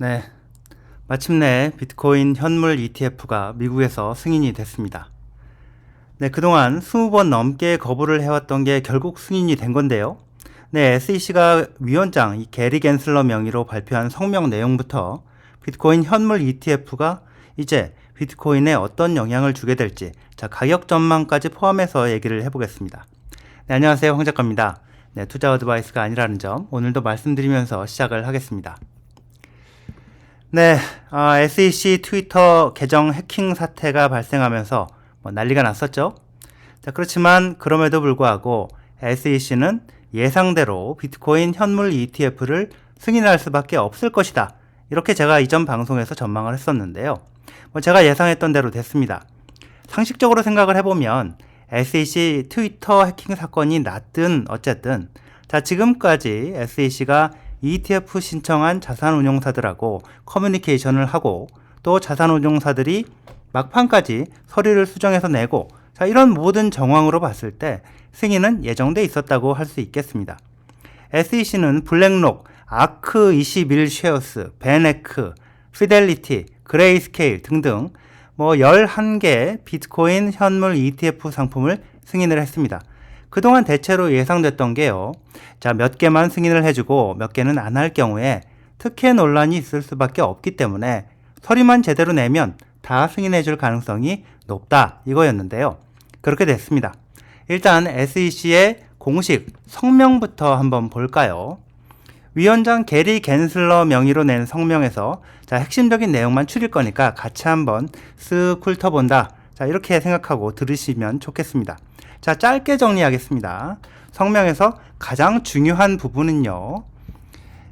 네. 마침내 비트코인 현물 ETF가 미국에서 승인이 됐습니다. 네, 그동안 20번 넘게 거부를 해왔던 게 결국 승인이 된 건데요. 네, SEC가 위원장 이 게리 겐슬러 명의로 발표한 성명 내용부터 비트코인 현물 ETF가 이제 비트코인에 어떤 영향을 주게 될지 자, 가격 전망까지 포함해서 얘기를 해보겠습니다. 네, 안녕하세요. 황 작가입니다. 네, 투자 어드바이스가 아니라는 점 오늘도 말씀드리면서 시작을 하겠습니다. 네, 아, SEC 트위터 계정 해킹 사태가 발생하면서 뭐 난리가 났었죠. 자, 그렇지만 그럼에도 불구하고 SEC는 예상대로 비트코인 현물 ETF를 승인할 수밖에 없을 것이다. 이렇게 제가 이전 방송에서 전망을 했었는데요. 뭐 제가 예상했던 대로 됐습니다. 상식적으로 생각을 해보면 SEC 트위터 해킹 사건이 났든 어쨌든 자 지금까지 SEC가 ETF 신청한 자산운용사들하고 커뮤니케이션을 하고 또 자산운용사들이 막판까지 서류를 수정해서 내고 자 이런 모든 정황으로 봤을 때 승인은 예정돼 있었다고 할 수 있겠습니다. SEC는 블랙록, 아크 21 쉐어스, 베네크, 피델리티, 그레이스케일 등등 뭐 11개 비트코인 현물 ETF 상품을 승인을 했습니다. 그동안 대체로 예상됐던 게요. 자, 몇 개만 승인을 해주고 몇 개는 안 할 경우에 특혜 논란이 있을 수밖에 없기 때문에 서류만 제대로 내면 다 승인해 줄 가능성이 높다 이거였는데요. 그렇게 됐습니다. 일단 SEC의 공식 성명부터 한번 볼까요? 위원장 게리 겐슬러 명의로 낸 성명에서 자, 핵심적인 내용만 추릴 거니까 같이 한번 쓱 훑어본다. 자, 이렇게 생각하고 들으시면 좋겠습니다. 자, 짧게 정리하겠습니다. 성명에서 가장 중요한 부분은요.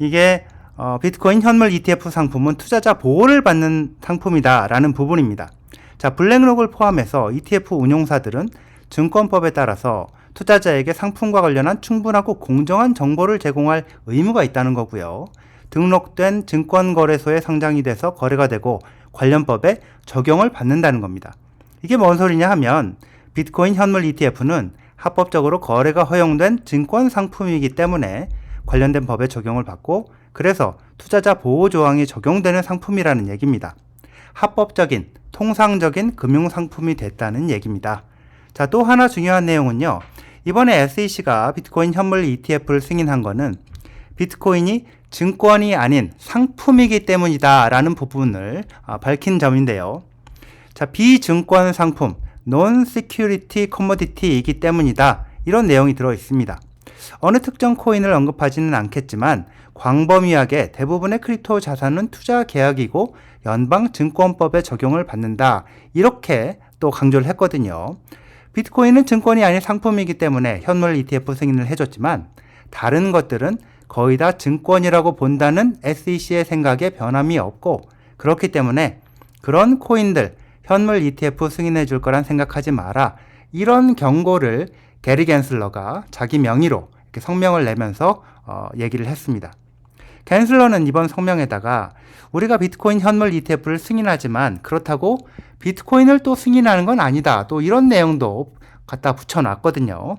이게 어, 비트코인 현물 ETF 상품은 투자자 보호를 받는 상품이다라는 부분입니다. 자, 블랙록을 포함해서 ETF 운용사들은 증권법에 따라서 투자자에게 상품과 관련한 충분하고 공정한 정보를 제공할 의무가 있다는 거고요. 등록된 증권거래소에 상장이 돼서 거래가 되고 관련법에 적용을 받는다는 겁니다. 이게 뭔 소리냐 하면 비트코인 현물 ETF는 합법적으로 거래가 허용된 증권 상품이기 때문에 관련된 법에 적용을 받고 그래서 투자자 보호 조항이 적용되는 상품이라는 얘기입니다. 합법적인 통상적인 금융 상품이 됐다는 얘기입니다. 자, 또 하나 중요한 내용은요. 이번에 SEC가 비트코인 현물 ETF를 승인한 거는 비트코인이 증권이 아닌 상품이기 때문이다라는 부분을 아, 밝힌 점인데요. 자, 비증권 상품, non-security commodity이기 때문이다. 이런 내용이 들어 있습니다. 어느 특정 코인을 언급하지는 않겠지만 광범위하게 대부분의 크립토 자산은 투자 계약이고 연방 증권법에 적용을 받는다. 이렇게 또 강조를 했거든요. 비트코인은 증권이 아닌 상품이기 때문에 현물 ETF 승인을 해줬지만 다른 것들은 거의 다 증권이라고 본다는 SEC의 생각에 변함이 없고 그렇기 때문에 그런 코인들 현물 ETF 승인해 줄 거란 생각하지 마라. 이런 경고를 게리 겐슬러가 자기 명의로 이렇게 성명을 내면서 어, 얘기를 했습니다. 겐슬러는 이번 성명에다가 우리가 비트코인 현물 ETF를 승인하지만 그렇다고 비트코인을 또 승인하는 건 아니다. 또 이런 내용도 갖다 붙여놨거든요.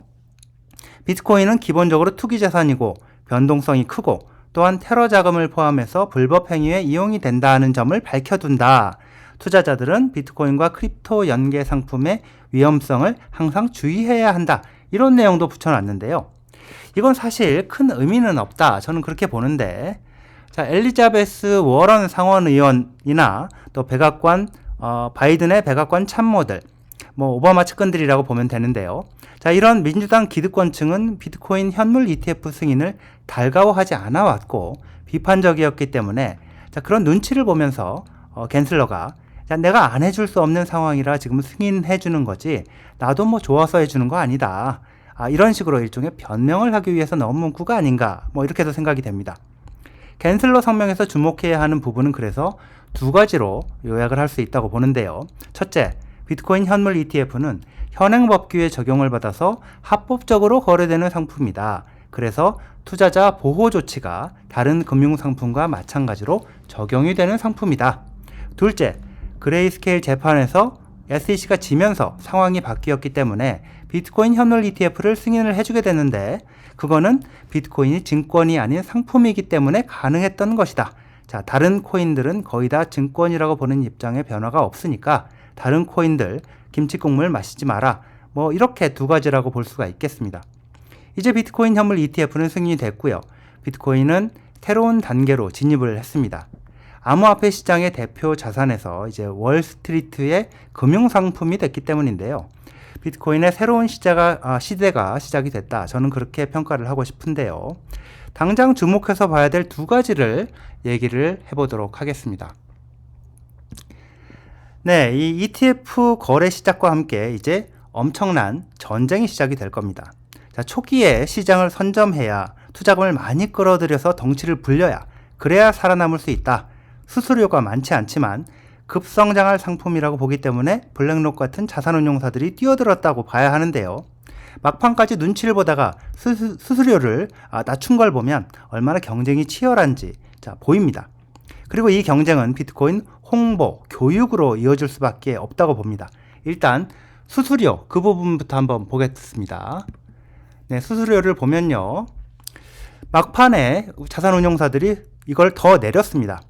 비트코인은 기본적으로 투기 자산이고 변동성이 크고 또한 테러 자금을 포함해서 불법 행위에 이용이 된다는 점을 밝혀둔다. 투자자들은 비트코인과 크립토 연계 상품의 위험성을 항상 주의해야 한다. 이런 내용도 붙여놨는데요. 이건 사실 큰 의미는 없다. 저는 그렇게 보는데, 자, 엘리자베스 워런 상원 의원이나 또 백악관, 어, 바이든의 백악관 참모들, 뭐 오바마 측근들이라고 보면 되는데요. 자, 이런 민주당 기득권층은 비트코인 현물 ETF 승인을 달가워하지 않아 왔고 비판적이었기 때문에 자, 그런 눈치를 보면서 어, 겐슬러가 야, 내가 안 해줄 수 없는 상황이라 지금 승인해 주는 거지 나도 뭐 좋아서 해주는 거 아니다. 아, 이런 식으로 일종의 변명을 하기 위해서 넣은 문구가 아닌가 뭐 이렇게도 생각이 됩니다. 겐슬러 성명에서 주목해야 하는 부분은 그래서 두 가지로 요약을 할 수 있다고 보는데요. 첫째, 비트코인 현물 ETF는 현행 법규에 적용을 받아서 합법적으로 거래되는 상품이다. 그래서 투자자 보호 조치가 다른 금융 상품과 마찬가지로 적용이 되는 상품이다. 둘째, 그레이스케일 재판에서 SEC가 지면서 상황이 바뀌었기 때문에 비트코인 현물 ETF를 승인을 해주게 됐는데 그거는 비트코인이 증권이 아닌 상품이기 때문에 가능했던 것이다. 자, 다른 코인들은 거의 다 증권이라고 보는 입장에 변화가 없으니까 다른 코인들 김치 국물 마시지 마라. 뭐 이렇게 두 가지라고 볼 수가 있겠습니다. 이제 비트코인 현물 ETF는 승인이 됐고요. 비트코인은 새로운 단계로 진입을 했습니다. 암호화폐 시장의 대표 자산에서 이제 월스트리트의 금융상품이 됐기 때문인데요. 비트코인의 새로운 시대가, 아, 시대가 시작이 됐다. 저는 그렇게 평가를 하고 싶은데요. 당장 주목해서 봐야 될 두 가지를 얘기를 해보도록 하겠습니다. 네, 이 ETF 거래 시작과 함께 이제 엄청난 전쟁이 시작이 될 겁니다. 자, 초기에 시장을 선점해야 투자금을 많이 끌어들여서 덩치를 불려야 그래야 살아남을 수 있다. 수수료가 많지 않지만 급성장할 상품이라고 보기 때문에 블랙록 같은 자산운용사들이 뛰어들었다고 봐야 하는데요. 막판까지 눈치를 보다가 수수, 수수료를 아, 낮춘 걸 보면 얼마나 경쟁이 치열한지 자, 보입니다. 그리고 이 경쟁은 비트코인 홍보, 교육으로 이어질 수밖에 없다고 봅니다. 일단 수수료 그 부분부터 한번 보겠습니다. 네, 수수료를 보면요. 막판에 자산운용사들이 이걸 더 내렸습니다.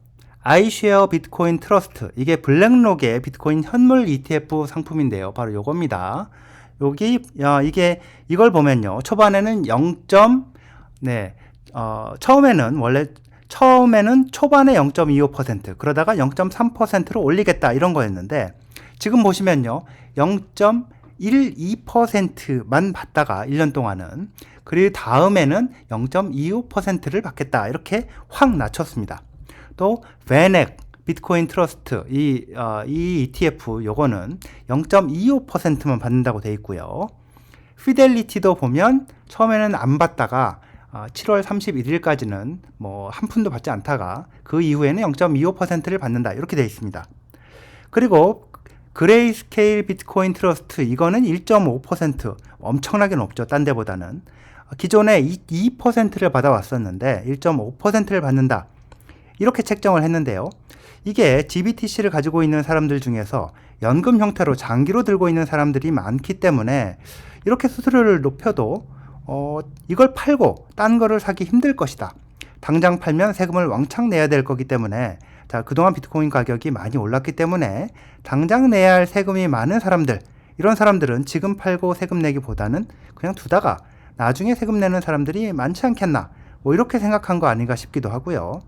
아이쉐어 비트코인 트러스트 이게 블랙록의 비트코인 현물 ETF 상품인데요. 바로 요겁니다. 여기 어, 이게 이걸 보면요. 초반에는 0. 네. 어, 처음에는 원래 처음에는 초반에 0.25% 그러다가 0.3%로 올리겠다 이런 거였는데 지금 보시면요. 0.12%만 받다가 1년 동안은 그리고 다음에는 0.25%를 받겠다 이렇게 확 낮췄습니다. 또 베넥 비트코인 트러스트 이, 어, 이 ETF 요거는 0.25%만 받는다고 돼 있고요. 피델리티도 보면 처음에는 안 받다가 어, 7월 31일까지는 뭐 한 푼도 받지 않다가 그 이후에는 0.25%를 받는다 이렇게 돼 있습니다. 그리고 그레이스케일 비트코인 트러스트 이거는 1.5% 엄청나게 높죠. 딴 데보다는 기존에 2%를 받아왔었는데 1.5%를 받는다. 이렇게 책정을 했는데요. 이게 GBTC를 가지고 있는 사람들 중에서 연금 형태로 장기로 들고 있는 사람들이 많기 때문에 이렇게 수수료를 높여도 어, 이걸 팔고 딴 거를 사기 힘들 것이다. 당장 팔면 세금을 왕창 내야 될 거기 때문에 자, 그동안 비트코인 가격이 많이 올랐기 때문에 당장 내야 할 세금이 많은 사람들 이런 사람들은 지금 팔고 세금 내기보다는 그냥 두다가 나중에 세금 내는 사람들이 많지 않겠나 뭐 이렇게 생각한 거 아닌가 싶기도 하고요.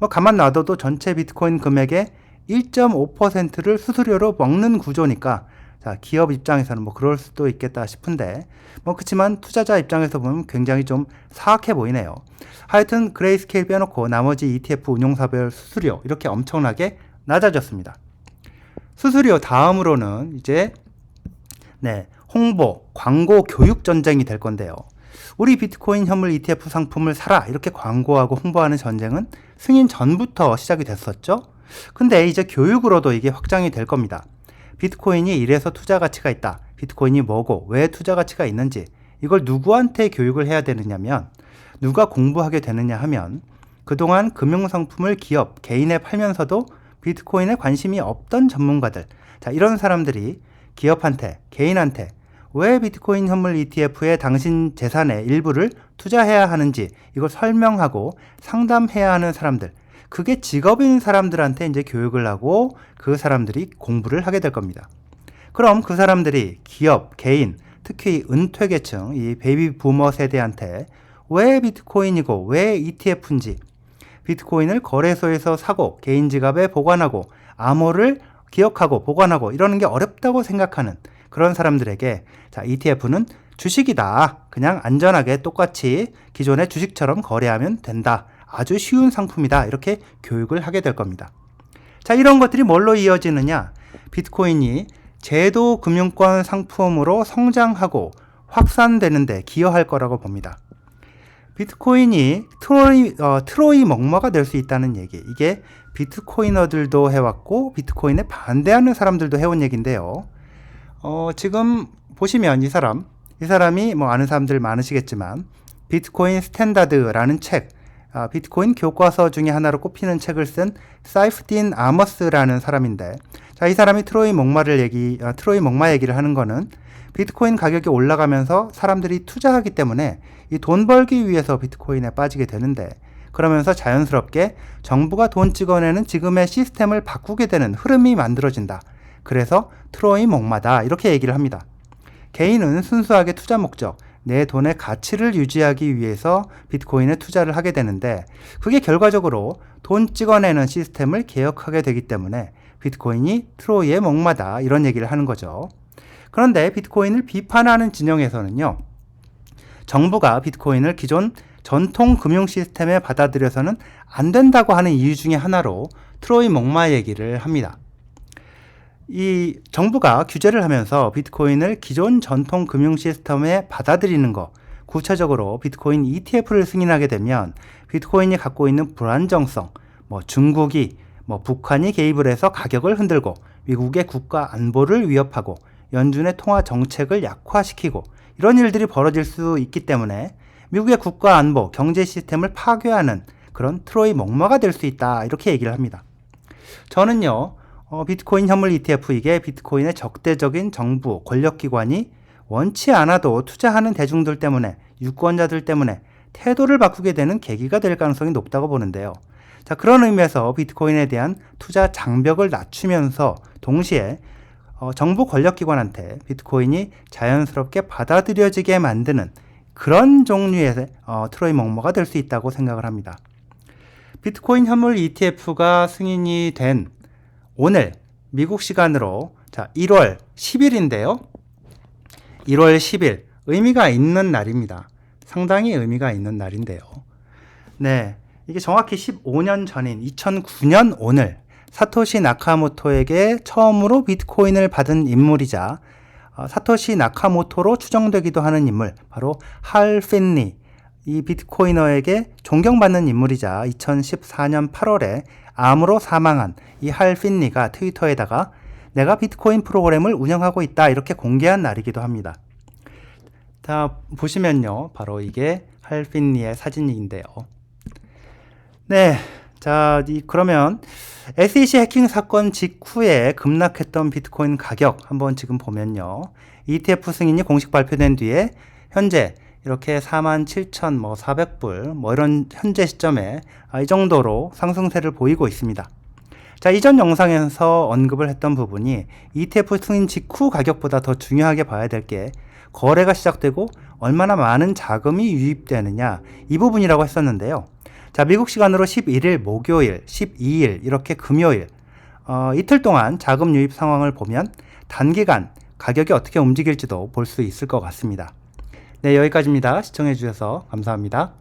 뭐 가만 놔둬도 전체 비트코인 금액의 1.5%를 수수료로 먹는 구조니까 자, 기업 입장에서는 뭐 그럴 수도 있겠다 싶은데 뭐 그렇지만 투자자 입장에서 보면 굉장히 좀 사악해 보이네요. 하여튼 그레이스케일 빼놓고 나머지 ETF 운용사별 수수료 이렇게 엄청나게 낮아졌습니다. 수수료 다음으로는 이제 네, 홍보, 광고, 교육 전쟁이 될 건데요. 우리 비트코인 현물 ETF 상품을 사라 이렇게 광고하고 홍보하는 전쟁은 승인 전부터 시작이 됐었죠. 근데 이제 교육으로도 이게 확장이 될 겁니다. 비트코인이 이래서 투자 가치가 있다. 비트코인이 뭐고 왜 투자 가치가 있는지 이걸 누구한테 교육을 해야 되느냐면 누가 공부하게 되느냐 하면 그동안 금융상품을 기업, 개인에 팔면서도 비트코인에 관심이 없던 전문가들 자 이런 사람들이 기업한테, 개인한테 왜 비트코인 현물 ETF에 당신 재산의 일부를 투자해야 하는지 이걸 설명하고 상담해야 하는 사람들 그게 직업인 사람들한테 이제 교육을 하고 그 사람들이 공부를 하게 될 겁니다. 그럼 그 사람들이 기업, 개인, 특히 은퇴 계층, 이 베이비 부머 세대한테 왜 비트코인이고 왜 ETF인지 비트코인을 거래소에서 사고 개인 지갑에 보관하고 암호를 기억하고 보관하고 이러는 게 어렵다고 생각하는 그런 사람들에게 자, ETF는 주식이다. 그냥 안전하게 똑같이 기존의 주식처럼 거래하면 된다. 아주 쉬운 상품이다. 이렇게 교육을 하게 될 겁니다. 자, 이런 것들이 뭘로 이어지느냐? 비트코인이 제도 금융권 상품으로 성장하고 확산되는데 기여할 거라고 봅니다. 비트코인이 트로이, 어, 트로이 먹마가 될 수 있다는 얘기. 이게 비트코이너들도 해왔고, 비트코인에 반대하는 사람들도 해온 얘기인데요. 어, 지금 보시면 이 사람, 이 사람이 뭐 아는 사람들 많으시겠지만, 비트코인 스탠다드라는 책, 아, 비트코인 교과서 중에 하나로 꼽히는 책을 쓴 사이프딘 아머스라는 사람인데, 자, 이 사람이 트로이 목마를 얘기, 아, 트로이 목마 얘기를 하는 거는 비트코인 가격이 올라가면서 사람들이 투자하기 때문에 이 돈 벌기 위해서 비트코인에 빠지게 되는데, 그러면서 자연스럽게 정부가 돈 찍어내는 지금의 시스템을 바꾸게 되는 흐름이 만들어진다. 그래서 트로이 목마다 이렇게 얘기를 합니다. 개인은 순수하게 투자 목적, 내 돈의 가치를 유지하기 위해서 비트코인에 투자를 하게 되는데 그게 결과적으로 돈 찍어내는 시스템을 개혁하게 되기 때문에 비트코인이 트로이의 목마다 이런 얘기를 하는 거죠. 그런데 비트코인을 비판하는 진영에서는요. 정부가 비트코인을 기존 전통 금융 시스템에 받아들여서는 안 된다고 하는 이유 중에 하나로 트로이 목마 얘기를 합니다. 이 정부가 규제를 하면서 비트코인을 기존 전통 금융 시스템에 받아들이는 거, 구체적으로 비트코인 ETF를 승인하게 되면 비트코인이 갖고 있는 불안정성, 뭐 중국이, 뭐 북한이 개입을 해서 가격을 흔들고 미국의 국가 안보를 위협하고 연준의 통화 정책을 약화시키고 이런 일들이 벌어질 수 있기 때문에 미국의 국가 안보, 경제 시스템을 파괴하는 그런 트로이 목마가 될 수 있다. 이렇게 얘기를 합니다. 저는요, 어, 비트코인 현물 ETF 이게 비트코인의 적대적인 정부, 권력기관이 원치 않아도 투자하는 대중들 때문에, 유권자들 때문에 태도를 바꾸게 되는 계기가 될 가능성이 높다고 보는데요. 자, 그런 의미에서 비트코인에 대한 투자 장벽을 낮추면서 동시에 어, 정부 권력기관한테 비트코인이 자연스럽게 받아들여지게 만드는 그런 종류의 어, 트로이 목마가 될 수 있다고 생각을 합니다. 비트코인 현물 ETF가 승인이 된 오늘 미국 시간으로 자 1월 10일인데요. 1월 10일 의미가 있는 날입니다. 상당히 의미가 있는 날인데요. 네. 이게 정확히 15년 전인 2009년 오늘 사토시 나카모토에게 처음으로 비트코인을 받은 인물이자 어, 사토시 나카모토로 추정되기도 하는 인물 바로 할 핀니 이 비트코이너에게 존경받는 인물이자 2014년 8월에 암으로 사망한 이 할 핀니가 트위터에다가 내가 비트코인 프로그램을 운영하고 있다 이렇게 공개한 날이기도 합니다. 자 보시면요 바로 이게 할 핀니의 사진인데요. 네, 자 이, 그러면 SEC 해킹 사건 직후에 급락했던 비트코인 가격 한번 지금 보면요. ETF 승인이 공식 발표된 뒤에 현재 이렇게 47,400불 뭐 400불 뭐 이런 현재 시점에 아, 이 정도로 상승세를 보이고 있습니다. 자, 이전 영상에서 언급을 했던 부분이 ETF 승인 직후 가격보다 더 중요하게 봐야 될 게 거래가 시작되고 얼마나 많은 자금이 유입되느냐 이 부분이라고 했었는데요. 자, 미국 시간으로 11일 목요일, 12일 이렇게 금요일 어, 이틀 동안 자금 유입 상황을 보면 단기간 가격이 어떻게 움직일지도 볼 수 있을 것 같습니다. 네, 여기까지입니다. 시청해 주셔서 감사합니다.